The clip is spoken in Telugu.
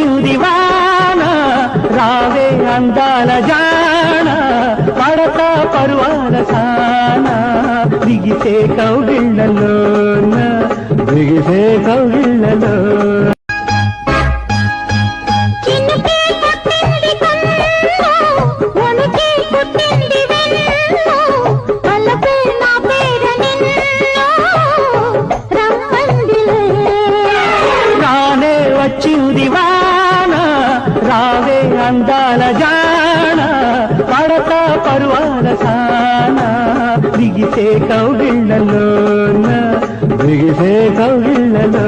కురిసింది వాన రావే అందాల జాన పడతా పర్వాల సాన దిగితే కౌగిళ్ళలోన దిగితే కౌగిళ్ళలో వచ్చింది వా అందాల జాన పడతా పరువాల సాన. దిగితే కౌగిళ్ళలోన దిగితే కౌగిళ్ళలో